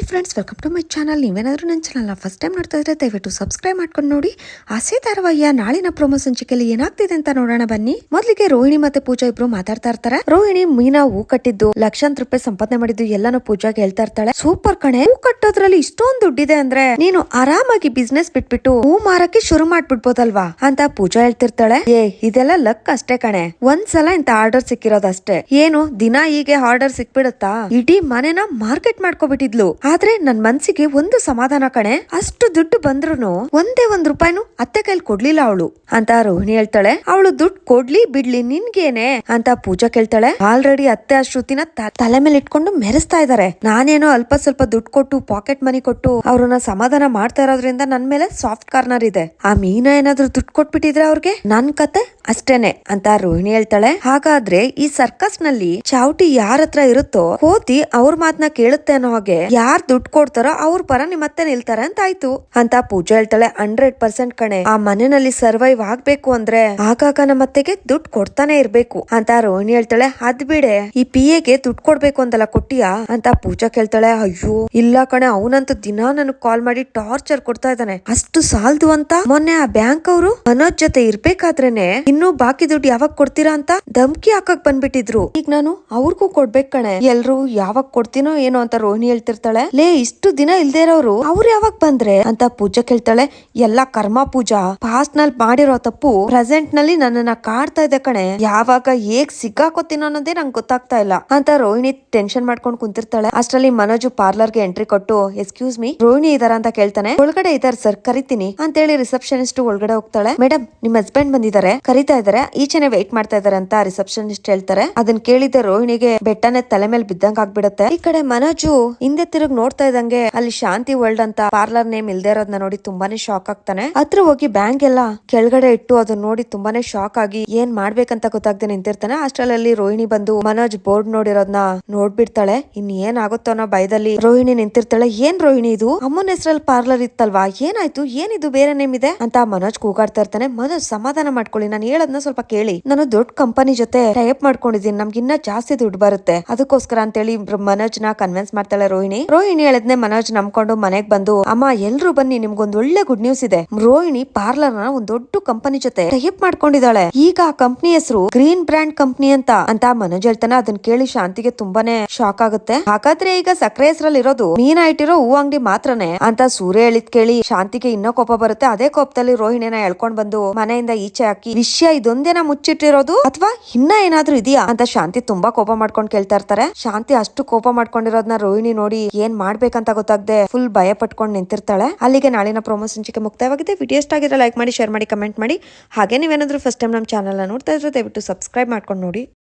Hi friends welcome to my channel ನೀವೇನಾದರೂ ನನ್ನ ಚಾನಲ್ನ ಫಸ್ಟ್ ಟೈಮ್ ನೋಡ್ತಾ ಇದ್ರೆ ದಯವಿಟ್ಟು ಸಬ್ಸ್ಕ್ರೈಬ್ ಮಾಡ್ಕೊಂಡು ನೋಡಿ. ಆಸೆ ಧಾರಾವಾಹಿಯ ನಾಳಿನ ಪ್ರೊಮೋ ಸಂಚಿಕೆಯಲ್ಲಿ ಏನಾಗ್ತಿದೆ ಅಂತ ನೋಡೋಣ ಬನ್ನಿ. ಮೊದಲಿಗೆ ರೋಹಿಣಿ ಮತ್ತೆ ಪೂಜಾ ಇಬ್ರು ಮಾತಾಡ್ತಾ ಇರ್ತಾರೆ. ರೋಹಿಣಿ ಮೀನಾ ಹೂ ಕಟ್ಟಿದ್ದು, ಲಕ್ಷಾಂತರ ರೂಪಾಯಿ ಸಂಪಾದನೆ ಮಾಡಿದ್ದು, ಎಲ್ಲಾನು ಪೂಜಾಗೆ ಹೇಳ್ತಾ ಇರ್ತಾಳೆ. ಸೂಪರ್ ಕಣೆ, ಹೂ ಕಟ್ಟೋದ್ರಲ್ಲಿ ಇಷ್ಟೊಂದು ದುಡ್ಡಿದೆ ಅಂದ್ರೆ ನೀನು ಆರಾಮಾಗಿ ಬಿಸ್ನೆಸ್ ಬಿಟ್ಬಿಟ್ಟು ಹೂ ಮಾರಕ್ಕೆ ಶುರು ಮಾಡ್ಬಿಡ್ಬೋದಲ್ವಾ ಅಂತ ಪೂಜಾ ಹೇಳ್ತಿರ್ತಾಳೆ. ಏ, ಇದೆಲ್ಲ ಲಕ್ ಅಷ್ಟೇ ಕಣೆ. ಒಂದ್ಸಲ ಇಂತ ಆರ್ಡರ್ ಸಿಕ್ಕಿರೋದಷ್ಟೇ. ಏನು, ದಿನ ಹೀಗೆ ಆರ್ಡರ್ ಸಿಕ್ಬಿಡುತ್ತಾ? ಇಡೀ ಮನೆನ ಮಾರ್ಕೆಟ್ ಮಾಡ್ಕೊಬಿಟ್ಟಿದ್ಲು. ಆದ್ರೆ ನನ್ ಮನ್ಸಿಗೆ ಒಂದು ಸಮಾಧಾನ ಕಣೆ. ಅಷ್ಟು ದುಡ್ಡು ಬಂದ್ರು ಒಂದೇ ಒಂದ್ ರೂಪಾಯಿನು ಅತ್ತೆ ಕೈಲಿ ಕೊಡ್ಲಿಲ್ಲ ಅವಳು. ಅಂತ ರೋಹಿಣಿ ಹೇಳ್ತಾಳೆ. ಅವಳು ದುಡ್ಡು ಕೊಡ್ಲಿ ಬಿಡ್ಲಿ, ನಿನ್ಗೇನೆ? ಅಂತ ಪೂಜಾ ಕೇಳ್ತಾಳೆ. ಆಲ್ರೆಡಿ ಅತ್ತೆ ಆ ತಲೆ ಮೇಲೆ ಇಟ್ಕೊಂಡು ಮೆರೆಸ್ತಾ ಇದಾರೆ. ನಾನೇನೋ ಅಲ್ಪ ಸ್ವಲ್ಪ ದುಡ್ಡು ಕೊಟ್ಟು, ಪಾಕೆಟ್ ಮನಿ ಕೊಟ್ಟು ಅವ್ರನ್ನ ಸಮಾಧಾನ ಮಾಡ್ತಾ ಇರೋದ್ರಿಂದ ನನ್ ಮೇಲೆ ಸಾಫ್ಟ್ ಕಾರ್ನರ್ ಇದೆ. ಆ ಮೀನಾ ಏನಾದ್ರೂ ದುಡ್ಡು ಕೊಟ್ಬಿಟ್ಟಿದ್ರೆ ಅವ್ರಿಗೆ? ನನ್ ಕತೆ? ಅಷ್ಟೇನೆ ಅಂತ ರೋಹಿಣಿ ಹೇಳ್ತಾಳೆ. ಹಾಗಾದ್ರೆ ಈ ಸರ್ಕಸ್ನಲ್ಲಿ ಚಾವಟಿ ಯಾರ ಹತ್ರ ಇರುತ್ತೋ ಕೋತಿ ಅವ್ರ ಮಾತನ್ನ ಕೇಳುತ್ತೆ ಅನ್ನೋ ಹಾಗೆ ಯಾರ್ ದುಡ್ಡು ಕೊಡ್ತಾರೋ ಅವ್ರ ಪರ ನಿಮ್ಮತ್ತೆ ನಿಲ್ತಾರೆ ಅಂತ ಆಯ್ತು ಅಂತ ಪೂಜಾ ಹೇಳ್ತಾಳೆ. ಹಂಡ್ರೆಡ್ ಪರ್ಸೆಂಟ್ ಕಣೆ, ಆ ಮನೆಯಲ್ಲಿ ಸರ್ವೈವ್ ಆಗ್ಬೇಕು ಅಂದ್ರೆ ಆಗಾಗ ನಮ್ಮತ್ತೆಗೆ ದುಡ್ಡು ಕೊಡ್ತಾನೆ ಇರ್ಬೇಕು ಅಂತ ರೋಹಿಣಿ ಹೇಳ್ತಾಳೆ. ಅದ್ ಬಿಡೆ, ಈ ಪಿ ಎಗೆ ದುಡ್ಡು ಕೊಡ್ಬೇಕು ಅಂತಲ್ಲ ಕೊಟ್ಟಿಯಾ ಅಂತ ಪೂಜಾ ಕೇಳ್ತಾಳೆ. ಅಯ್ಯೋ, ಇಲ್ಲ ಕಣೆ, ಅವನಂತ ದಿನಾ ನನಗ್ ಕಾಲ್ ಮಾಡಿ ಟಾರ್ಚರ್ ಕೊಡ್ತಾ ಇದ್ದಾನೆ. ಅಷ್ಟು ಸಾಲ್ದು ಅಂತ ಮೊನ್ನೆ ಆ ಬ್ಯಾಂಕ್ ಅವರು ಮನೋಜ್ ಜೊತೆ ಇರ್ಬೇಕಾದ್ರೇನೆ ಇನ್ನು ಬಾಕಿ ದುಡ್ಡು ಯಾವಾಗ ಕೊಡ್ತೀರಾ ಅಂತ ಧಮ್ಕಿ ಹಾಕಕ್ ಬಂದ್ಬಿಟ್ಟಿದ್ರು. ಈಗ ನಾನು ಅವ್ರಿಗೂ ಕೊಡ್ಬೇಕು ಕಣೆ. ಎಲ್ರು ಯಾವಾಗ ಕೊಡ್ತೀನೋ ಏನೋ ಅಂತ ರೋಹಿಣಿ ಹೇಳ್ತಿರ್ತಾಳೆ. ಲೇ, ಇಷ್ಟು ದಿನ ಇಲ್ದೇ ಇರೋರು, ಅವ್ರು ಯಾವಾಗ ಬಂದ್ರೆ? ಅಂತ ಪೂಜಾ ಕೇಳ್ತಾಳೆ. ಎಲ್ಲಾ ಕರ್ಮ ಪೂಜಾ. ಪಾಸ್ಟ್ನಲ್ಲಿ ಮಾಡಿರೋ ತಪ್ಪು ಪ್ರೆಸೆಂಟ್ನಲ್ಲಿ ನನ್ನನ್ನ ಕಾಡ್ತಾ ಇದೆ ಕಣೆ. ಯಾವಾಗ ಹೇಗ್ ಸಿಕ್ಕಾಕೋತೀನೋ ಅನ್ನೋದೇ ನಂಗೆ ಗೊತ್ತಾಗ್ತಾ ಇಲ್ಲ ಅಂತ ರೋಹಿಣಿ ಟೆನ್ಷನ್ ಮಾಡ್ಕೊಂಡು ಕುಂತಿರ್ತಾಳೆ. ಅಷ್ಟರಲ್ಲಿ ಮನೋಜು ಪಾರ್ಲರ್ಗೆ ಎಂಟ್ರಿ ಕೊಟ್ಟು ಎಕ್ಸ್ಕ್ಯೂಸ್ ಮೀ, ರೋಹಿಣಿ ಇದಾರ ಅಂತ ಕೇಳ್ತಾನೆ. ಒಳಗಡೆ ಇದಾರೆ ಸರ್ ಕರಿತೀನಿ ಅಂತ ಹೇಳಿ ರಿಸೆಪ್ಷನಿಸ್ಟ್ ಒಳಗಡೆ ಹೋಗ್ತಾಳೆ. ಮೇಡಮ್ ನಿಮ್ ಹಸ್ಬೆಂಡ್ ಬಂದಿದ್ದಾರೆ. ಕರಿತಾ ಇದಾರೆ. ಈಚೆನೆ ವೇಟ್ ಮಾಡ್ತಾ ಇದಾರೆ ಅಂತ ರಿಸೆಪ್ಷನಿಸ್ಟ್ ಹೇಳ್ತಾರೆ. ಅದನ್ನ ಕೇಳಿದ ರೋಹಿಣಿಗೆ ಬೆಟ್ಟನೆ ತಲೆ ಮೇಲೆ ಬಿದ್ದಂಗ್ ಆಗ್ಬಿಡತ್ತೆ. ಈ ಕಡೆ ಮನೋಜು ಹಿಂದೆ ತಿರುಗ್ ನೋಡ್ತಾ ಇದ್ದಂಗೆ ಅಲ್ಲಿ ಶಾಂತಿ ವರ್ಲ್ಡ್ ಅಂತ ಪಾರ್ಲರ್ ನೇಮ್ ಇಲ್ದೇ ಇರೋದನ್ನ ನೋಡಿ ತುಂಬಾನೇ ಶಾಕ್ ಆಗ್ತಾನೆ. ಹತ್ರ ಹೋಗಿ ಬ್ಯಾಂಕ್ ಎಲ್ಲ ಕೆಳಗಡೆ ಇಟ್ಟು ಅದನ್ನ ನೋಡಿ ತುಂಬಾನೇ ಶಾಕ್ ಆಗಿ ಏನ್ ಮಾಡ್ಬೇಕಂತ ಗೊತ್ತಾಗ್ದೆ ನಿಂತಿರ್ತಾನೆ. ಅಷ್ಟ್ರಲ್ಲಿ ರೋಹಿಣಿ ಬಂದು ಮನೋಜ್ ಬೋರ್ಡ್ ನೋಡಿರೋದ್ನ ನೋಡ್ಬಿಡ್ತಾಳೆ. ಇನ್ ಏನ್ ಆಗುತ್ತೋ ಅನ್ನೋ ಭಯದಲ್ಲಿ ರೋಹಿಣಿ ನಿಂತಿರ್ತಾಳೆ. ಏನ್ ರೋಹಿಣಿ ಇದು? ಅಮ್ಮನ ಹೆಸರಲ್ಲಿ ಪಾರ್ಲರ್ ಇತ್ತಲ್ವಾ? ಏನಾಯ್ತು? ಏನಿದು? ಬೇರೆ ನೇಮ್ ಇದೆ? ಅಂತ ಮನೋಜ್ ಕೂಗಾಡ್ತಾ ಇರ್ತಾನೆ. ಮನೋಜ್ ಸಮಾಧಾನ ಮಾಡ್ಕೊಳ್ಳಿ. ನಾನು ಹೇಳದ್ನ ಸ್ವಲ್ಪ ಕೇಳಿ. ನಾನು ದೊಡ್ಡ ಕಂಪನಿ ಜೊತೆ ಟೈಪ್ ಮಾಡ್ಕೊಂಡಿದ್ದೀನಿ. ನಮ್ಗೆ ಇನ್ನ ಜಾಸ್ತಿ ದುಡ್ಡು ಬರುತ್ತೆ. ಅದಕ್ಕೋಸ್ಕರ ಅಂತೇಳಿ ಮನೋಜ್ನ ಕನ್ವಿನ್ಸ್ ಮಾಡ್ತಾಳೆ ರೋಹಿಣಿ. ರೋಹಿಣಿ ಹೇಳದ್ನೆ ಮನೋಜ್ ನಂಬ್ಕೊಂಡು ಮನೆಗ್ ಬಂದು, ಅಮ್ಮ, ಎಲ್ರು ಬನ್ನಿ ನಿಮ್ಗೊಂದು ಒಳ್ಳೆ ಗುಡ್ ನ್ಯೂಸ್ ಇದೆ. ರೋಹಿಣಿ ಪಾರ್ಲರ್ನ ಒಂದ್ ದೊಡ್ಡ ಕಂಪನಿ ಜೊತೆ ಟೈಪ್ ಮಾಡ್ಕೊಂಡಿದ್ದಾಳೆ. ಈಗ ಆ ಕಂಪನಿ ಹೆಸರು ಗ್ರೀನ್ ಬ್ರ್ಯಾಂಡ್ ಕಂಪನಿ ಅಂತ. ಅಂತ ಮನೋಜ್ ಹೇಳ್ತಾನೆ. ಅದನ್ನ ಕೇಳಿ ಶಾಂತಿಗೆ ತುಂಬಾನೇ ಶಾಕ್ ಆಗುತ್ತೆ. ಹಾಗಾದ್ರೆ ಈಗ ಸಕ್ಕರೆ ಹೆಸರಲ್ಲಿ ಇರೋದು ಮೀನಾ ಇಟ್ಟಿರೋ ಹೂ ಅಂಗಡಿ ಮಾತ್ರನೇ ಅಂತ ಸೂರ್ಯ ಹೇಳಿದ್ ಕೇಳಿ ಶಾಂತಿಗೆ ಇನ್ನೂ ಕೋಪ ಬರುತ್ತೆ. ಅದೇ ಕೋಪದಲ್ಲಿ ರೋಹಿಣಿನ ಎಳ್ಕೊಂಡ್ ಬಂದು ಮನೆಯಿಂದ ಈಚೆ ಹಾಕಿ ವಿಷಯ ಇದೊಂದೇನ ಮುಚ್ಚಿಟ್ಟಿರೋದು? ಅಥವಾ ಇನ್ನ ಏನಾದ್ರು ಇದೆಯಾ? ಅಂತ ಶಾಂತಿ ತುಂಬಾ ಕೋಪ ಮಾಡ್ಕೊಂಡು ಕೇಳ್ತಾ ಇರ್ತಾರೆ. ಶಾಂತಿ ಅಷ್ಟು ಕೋಪ ಮಾಡ್ಕೊಂಡಿರೋದ್ನ ರೋಹಿಣಿ ನೋಡಿ ಏನ್ ಮಾಡ್ಬೇಕಂತ ಗೊತ್ತಾಗದೆ ಫುಲ್ ಭಯ ಪಟ್ಕೊಂಡು ನಿಂತಿರ್ತಾಳೆ. ಅಲ್ಲಿಗೆ ನಾಳಿನ ಪ್ರೊಮೋ ಸಂಚಿಕೆ ಮುಕ್ತಾಯವಾಗಿದೆ. ವಿಡಿಯೋ ಇಷ್ಟ ಆಗಿದ್ರೆ ಲೈಕ್ ಮಾಡಿ ಶೇರ್ ಮಾಡಿ ಕಮೆಂಟ್ ಮಾಡಿ. ಹಾಗೆ ನೀವೇನಾದ್ರೂ ಫಸ್ಟ್ ಟೈಮ್ ನಮ್ಮ ಚಾನಲ್ ನೋಡ್ತಾ ಇದ್ರೆ ದಯವಿಟ್ಟು ಸಬ್ಸ್ಕ್ರೈಬ್ ಮಾಡ್ಕೊಂಡು ನೋಡಿ.